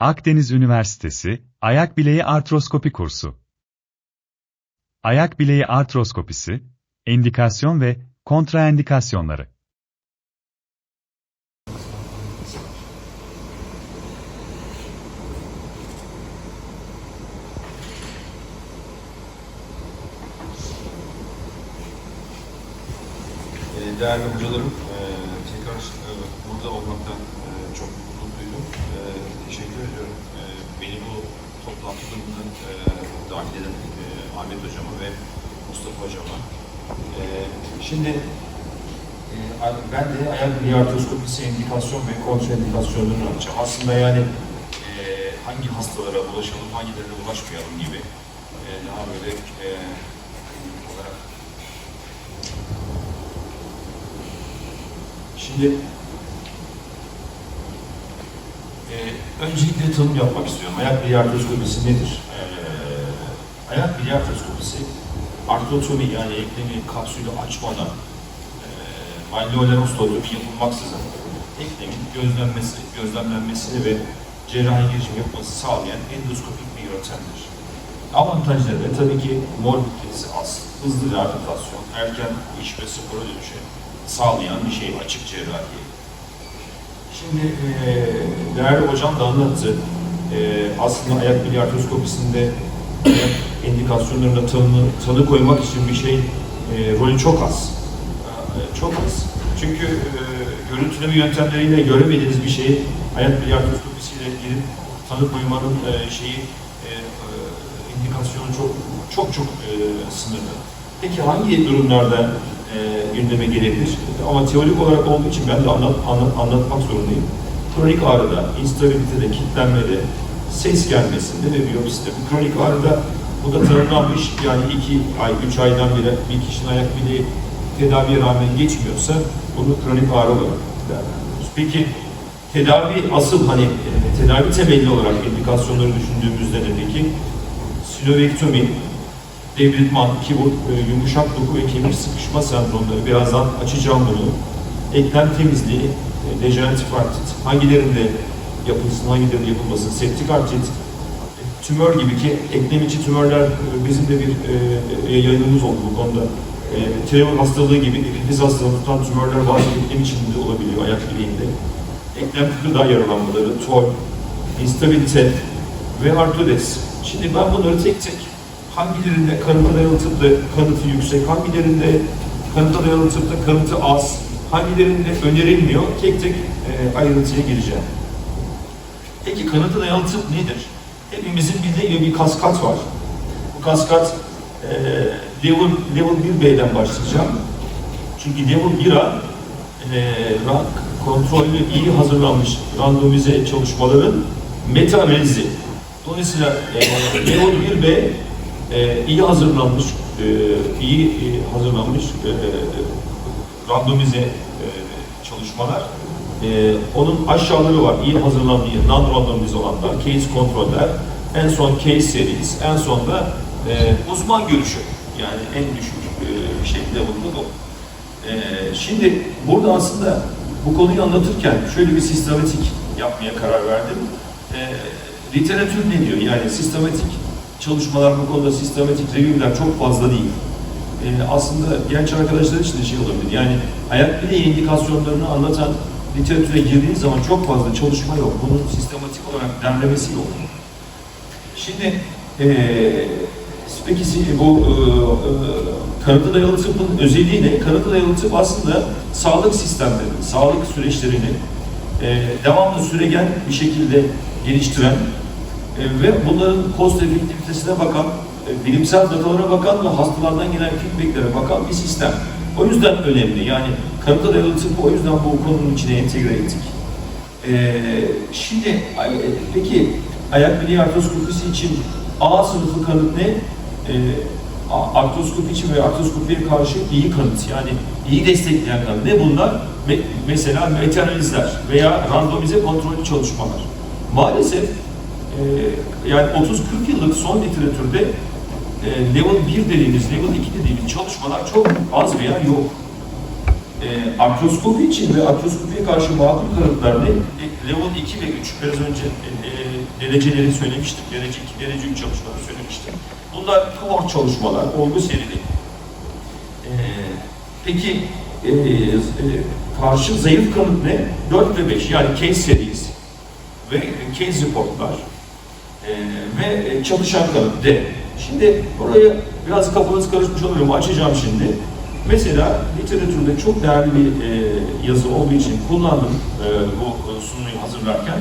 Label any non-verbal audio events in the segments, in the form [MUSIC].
Akdeniz Üniversitesi, Ayak Bileği Artroskopi Kursu. Ayak bileği artroskopisi, endikasyon ve kontraendikasyonları. Ee, Değerli hocalarım, e, tekrar burada olmaktan e, çok mutluluk duydum. E, Teşekkür ediyorum. E, Beni bu toplantı durumuna e, dahil eden e, Ahmet Hocama ve Mustafa Hocama. E, Şimdi e, ben de ayak bileği artroskopisi indikasyon ve kontraindikasyonlarını anlatacağım. Aslında yani e, hangi hastalara ulaşalım, hangilerine ulaşmayalım gibi e, daha böyle e, olarak Şimdi e, öncelikle tanım yapmak istiyorum. Ayak artroskopisi nedir? E, ayak bileği artroskopisi artrotomi yani eklemi kapsülü açmadan e, malleolar osteotomi yapılmaksızın eklemin gözlenmesi, gözlemlenmesini ve cerrahi girişim yapması sağlayan endoskopik bir yöntemdir. Avantajları da tabii ki morbiditesi az, hızlı rehabilitasyon, erken iş ve spora dönüşü sağlayan bir şey açık cerrahi. Şimdi eee değerli hocam da anlattı. Eee aslında ayak bileği artroskopisinde indikasyonlarına tanı, tanı koymak için bir şey eee rolü çok az. Eee, çok az. Çünkü eee görüntüleme yöntemleriyle göremediğiniz bir şeyi ayak bileği artroskopisiyle girip tanı koymanın eee, şeyi eee, eee, indikasyonu çok çok çok eee, sınırlı. Peki hangi durumlarda e, gündeme gelebilir? Ama teorik olarak olduğu için ben de anlat, anlat, anlatmak zorundayım. Kronik ağrıda, instabilitede, kilitlenmede, ses gelmesinde ve biyopside. Kronik ağrıda bu da tanımlanmış yani iki ay, üç aydan bile bir kişinin ayak bileği tedaviye rağmen geçmiyorsa bunu kronik ağrı olarak değerlendiriyoruz. Peki tedavi asıl hani e, tedavi temelli olarak indikasyonları düşündüğümüzde de peki sinovektomi, devrilman, kibot, e, yumuşak doku ve kemik sıkışma sendromları birazdan açacağım bunu. Eklem temizliği, e, dejeneratif artrit, hangilerinde yapılsın, hangilerinde yapılmasın, septik artrit, e, tümör gibi ki eklem içi tümörler e, bizim de bir e, e, yayınımız oldu bu konuda. E, tireoid hastalığı gibi epifiz hastalığı tutan tümörler bazen eklem içinde olabiliyor, ayak bileğinde. Eklem kıkırdağı yaralanmaları, tol, instabilite ve artrodes. Şimdi ben bunları tek tek hangilerinde kanıta dayalı tıpta kanıtı yüksek, hangilerinde kanıta dayalı tıpta kanıtı az, hangilerinde önerilmiyor, tek tek e, ayrıntıya gireceğim. Peki kanıta dayalı tıp nedir? Hepimizin bildiği gibi bir kaskat var. Bu kaskat e, level, level 1B'den başlayacağım. Çünkü level 1'a e, rank, kontrollü, iyi hazırlanmış randomize çalışmaların meta analizi. Dolayısıyla e, level 1B e, iyi hazırlanmış, e, iyi e, hazırlanmış e, randomize e, çalışmalar. E, onun aşağıları var, iyi hazırlanmış, non-randomize olanlar, case kontroller, en son case series, en son da e, uzman görüşü. Yani en düşük e, şey level'da bu. E, şimdi burada aslında bu konuyu anlatırken şöyle bir sistematik yapmaya karar verdim. E, literatür ne diyor? Yani sistematik çalışmalar bu konuda sistematik review'ler çok fazla değil. Ee, aslında genç arkadaşlar için de şey olabilir. Yani ayak bileği indikasyonlarını anlatan literatüre girdiğiniz zaman çok fazla çalışma yok. Bunun sistematik olarak derlemesi yok. Şimdi ee, peki si- bu e, e, kanıta dayalı tıbbın özelliği ne? Kanıta dayalı tıp aslında sağlık sistemlerini, sağlık süreçlerini e, devamlı süregen bir şekilde geliştiren e, ve bunların cost efektivitesine bakan, e, bilimsel datalara bakan ve hastalardan gelen feedbacklere bakan bir sistem. O yüzden önemli. Yani kanıta dayalı tıbbı o yüzden bu konunun içine entegre ettik. E, şimdi e, peki ayak bileği artroskopisi için A sınıfı kanıt ne? E, artroskopi için ve artroskopiye karşı iyi kanıt yani iyi destekleyen kanıt. Ne bunlar? Me- mesela meta-analizler veya randomize kontrollü çalışmalar. Maalesef ee, yani 30-40 yıllık son literatürde e, level 1 dediğimiz, level 2 dediğimiz çalışmalar çok az veya yok. e, artroskopi için ve artroskopiye karşı makul kanıtlarda e, level 2 ve 3 biraz önce e, e, dereceleri söylemiştim. Derece 2, derece 3 çalışmaları söylemiştim. Bunlar kohort çalışmalar, olgu serili. E, peki e, e, karşı zayıf kanıt ne? 4 ve 5 yani case series ve case reportlar e, ve e, çalışan kanıt D. Şimdi buraya biraz kafanız karışmış olurum açacağım şimdi. Mesela literatürde çok değerli bir e, yazı olduğu için kullandım e, bu e, sunuyu hazırlarken.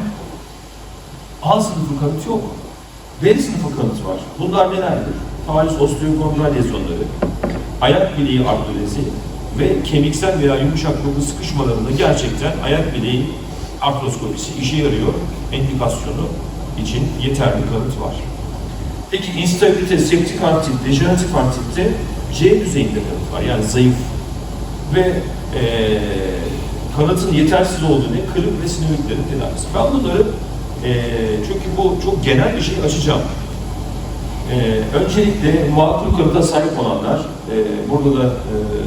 A sınıfı kanıt yok. B sınıfı kanıt var. Bunlar nelerdir? Talis osteokondral lezyonları, ayak bileği artrolezi ve kemiksel veya yumuşak doku sıkışmalarında gerçekten ayak bileği artroskopisi işe yarıyor. Endikasyonu için yeterli kanıt var. Peki instabilite, septik artrit, dejeneratif artritte C düzeyinde kanıt var. Yani zayıf. Ve eee kanıtın yetersiz olduğu ne? Kırık ve sinirliklerin tedavisi. Ben bunları eee çünkü bu çok genel bir şey açacağım. Eee öncelikle makul kanıta sahip olanlar, eee burada da eee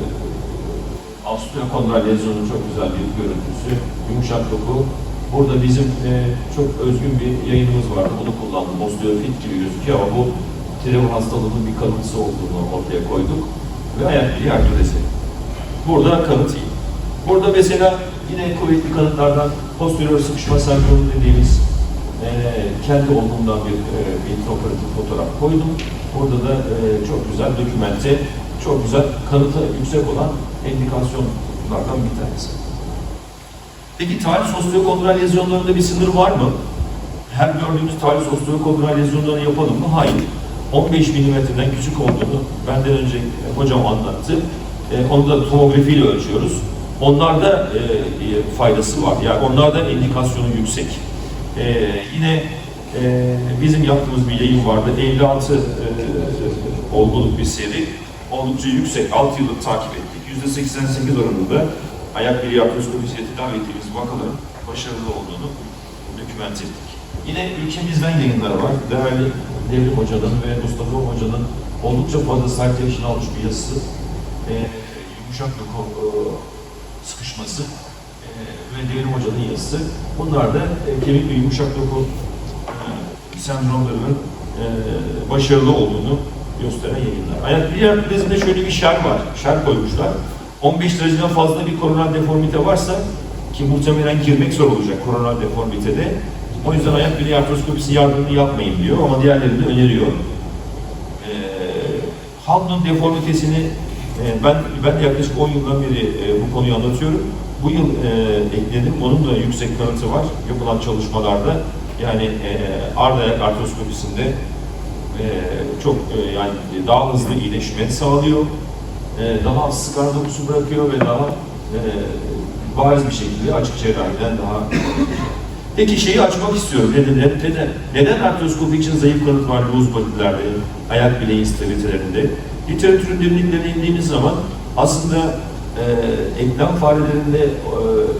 osteokondral lezyonun çok güzel bir görüntüsü, yumuşak doku. Burada bizim e, çok özgün bir yayınımız vardı, onu kullandım. Osteofit gibi gözüküyor ama bu Trevor hastalığının bir kanıtısı olduğunu ortaya koyduk. Ve ayak bileği artrolezi. Burada kanıt iyi. Burada mesela yine kuvvetli kanıtlardan posterior sıkışma sendromu dediğimiz e, kendi olduğumdan bir e, intraoperatif fotoğraf koydum. Burada da e, çok güzel dokümente, çok güzel kanıtı yüksek olan endikasyonlardan bir tanesi. Peki talis osteokondral lezyonlarında bir sınır var mı? Her gördüğümüz talis osteokondral lezyonlarını yapalım mı? Hayır. 15 milimetreden küçük olduğunu benden önce e, hocam anlattı. E, onu da tomografiyle ölçüyoruz. Onlarda e, e, faydası var. Yani onlarda indikasyonu yüksek. E, yine e, bizim yaptığımız bir yayın vardı. 56 e, olguluk bir seri. Oldukça yüksek. 6 yıllık takip ettik. %88 oranında ayak bileği artroskopisiyle tedavi ettiğimiz vakaların başarılı olduğunu doküment ettik. Yine ülkemizden yayınlar var. Değerli Devrim Hoca'nın ve Mustafa Hoca'nın oldukça fazla citation almış bir yazısı. Ee, yumuşak doku e, sıkışması e, ve Devrim Hoca'nın yazısı. Bunlar da e, kemik ve yumuşak doku e, sendromlarının e, başarılı olduğunu gösteren yayınlar. Ayak bileği artrolezinde şöyle bir şer var. Şer koymuşlar. 15 dereceden fazla bir koronal deformite varsa ki muhtemelen girmek zor olacak koronal deformitede. O yüzden ayak bileği artroskopisi yardımını yapmayın diyor ama diğerlerini öneriyor. Ee, Haldun deformitesini e, ben ben yaklaşık 10 yıldan beri e, bu konuyu anlatıyorum. Bu yıl e, ekledim. Onun da yüksek kanıtı var yapılan çalışmalarda. Yani e, arda ayak artroskopisinde e, çok e, yani daha hızlı iyileşme sağlıyor e, daha az skar dokusu bırakıyor ve daha e, bariz bir şekilde açık cerrahiden daha Peki şeyi açmak istiyorum. Neden, neden, neden artroskopi için zayıf kanıt var loose body'lerde, ayak bileği instabilitelerinde? Literatürün derinliklerine indiğimiz zaman aslında e, eklem farelerinde e,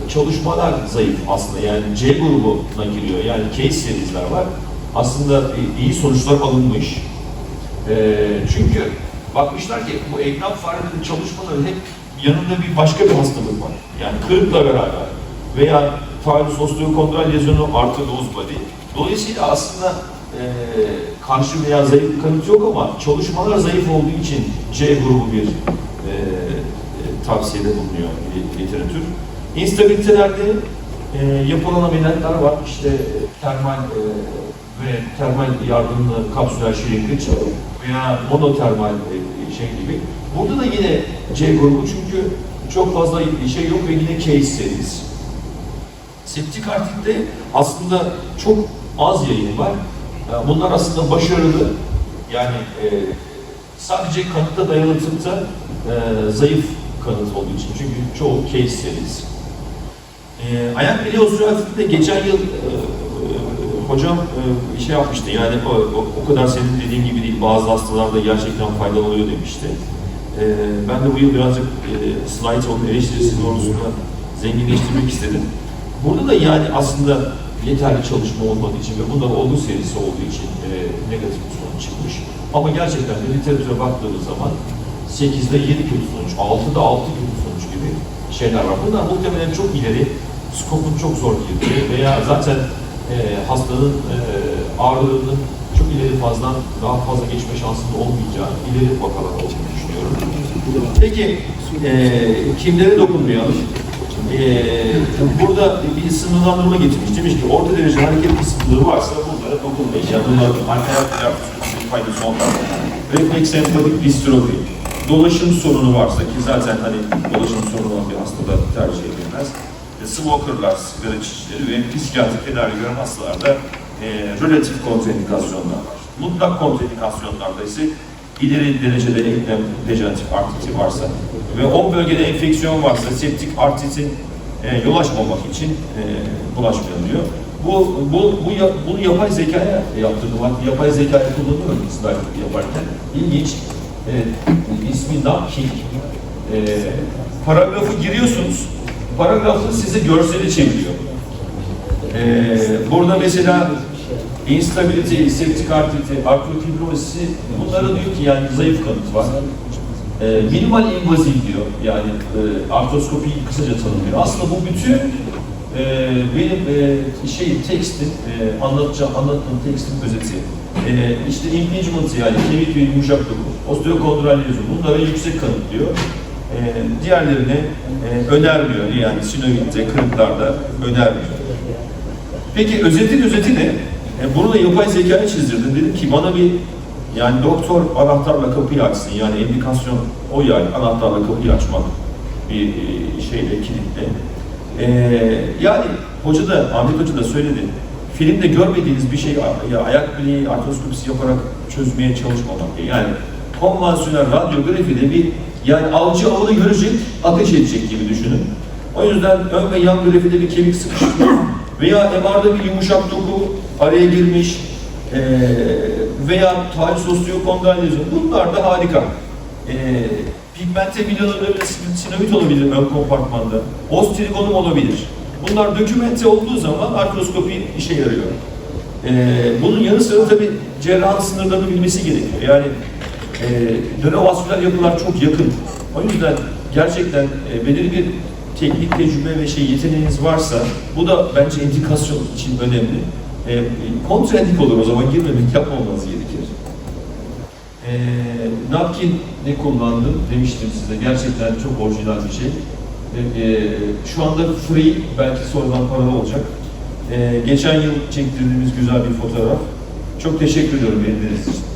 çalışmalar zayıf aslında. Yani C grubuna giriyor. Yani case seriesler var. Aslında iyi sonuçlar alınmış. E, çünkü bakmışlar ki bu eklem farelerinin çalışmaları hep yanında bir başka bir hastalık var. Yani kırıkla beraber veya taarruz osteokondral lezyonu artı loose body. Dolayısıyla aslında e, karşı veya zayıf kanıt yok ama çalışmalar zayıf olduğu için C grubu bir e, tavsiyede bulunuyor li- literatür. İnstabilitelerde e, yapılan ameliyatlar var. İşte termal e, ve termal yardımlı kapsüler şiringliç veya monotermal şey gibi. Burada da yine C grubu çünkü çok fazla şey yok ve yine case serisi. Septik artritte aslında çok az yayın var. E, Bunlar aslında başarılı. Yani e, sadece kanıta dayalı tıpta e, zayıf kanıt olduğu için. Çünkü çoğu case serisi. E, ayak bileği osteoartritte geçen yıl e, hocam e, şey yapmıştı. Yani o, o, kadar senin dediğin gibi değil. Bazı hastalarda gerçekten faydalı oluyor demişti. E, ben de bu yıl birazcık e, slide onun eleştirisi doğrultusunda zenginleştirmek istedim. Burada da yani aslında yeterli çalışma olmadığı için ve bunda olgu serisi olduğu için e, negatif bir sonuç çıkmış. Ama gerçekten de literatüre baktığımız zaman 8'de 7 kötü sonuç, 6'da 6 kötü sonuç gibi şeyler var. Bunlar muhtemelen çok ileri, skopun çok zor girdiği veya zaten e, hastanın e, ağrılığının çok ileri fazla daha fazla geçme şansının olmayacağı ileri vakalar olduğunu düşünüyorum. Peki e, kimlere dokunmayalım? E, burada bir sınırlandırma getirmiş. Demiş ki orta derece hareket kısıtlılığı varsa bunlara dokunmayın. Yani bunların alternatif bir faydası olmaz. Refleks sempatik distrofi, dolaşım sorunu varsa ki zaten hani dolaşım sorunu olan bir hastada tercih edilmez. E, smokerlar, sigara içicileri ve psikiyatrik tedavi gören hastalarda e, relatif kontraindikasyonlar var. Mutlak kontraindikasyonlarda ise ileri derecede eklem dejeneratif artriti varsa ve o bölgede enfeksiyon varsa septik artritin e, yol açmamak için e, bulaşmayalım diyor. Bu, bu, bu, bunu yapay zekaya yaptırmak, yapay zekayı kullanıyorum slide yaparken. İlginç. E, ismi Dumpking. E, paragrafı giriyorsunuz, paragrafı size görseli çeviriyor. Ee, burada mesela instability, septik artriti, artrofibrozisi bunlara diyor ki yani zayıf kanıt var. Ee, minimal invaziv diyor yani e, artroskopiyi kısaca tanımlıyor. Aslında bu bütün e, benim e, şey tekstin, e, anlatacağım, anlattığım tekstin özeti. E, işte impingement yani kemik ve yumuşak doku, osteokondral lezyon bunlara yüksek kanıt diyor. E, diğerlerini e, önermiyor yani sinovitte, kırıklarda önermiyor. Peki özetin özeti ne? E, bunu da yapay zekaya çizdirdim. Dedim ki bana bir yani doktor anahtarla kapıyı açsın. Yani indikasyon o yani anahtarla kapıyı açmak bir e, şeyle, kilitle. E, yani hoca da, Ahmet Hoca da söyledi. Filmde görmediğiniz bir şey ya ayak bileği artroskopisi yaparak çözmeye çalışmamak diye. Yani konvansiyonel radyografide bir yani avcı avını görecek, ateş edecek gibi düşünün. O yüzden ön ve yan grafide bir kemik sıkışma veya MR'da bir yumuşak doku araya girmiş eee veya tarih osteokondral lezyon. Bunlar da harika. Eee pigmente milanolöre sinovit olabilir ön kompartmanda. Ostrigonum olabilir. Bunlar dokümente olduğu zaman artroskopi işe yarıyor. Eee bunun yanı sıra tabii cerrahın sınırlarını bilmesi gerekiyor. Yani e, nörovasküler yapılar çok yakın. O yüzden gerçekten e, belirli bir teknik tecrübe ve şey yeteneğiniz varsa bu da bence indikasyon için önemli. E, kontraindik olur o zaman girmemek [LAUGHS] yapmamanız gerekir. E, napkin ne kullandım demiştim size. Gerçekten çok orijinal bir şey. E, e, şu anda free belki sonradan paralı olacak. E, geçen yıl çektirdiğimiz güzel bir fotoğraf. Çok teşekkür ediyorum beğendiğiniz için.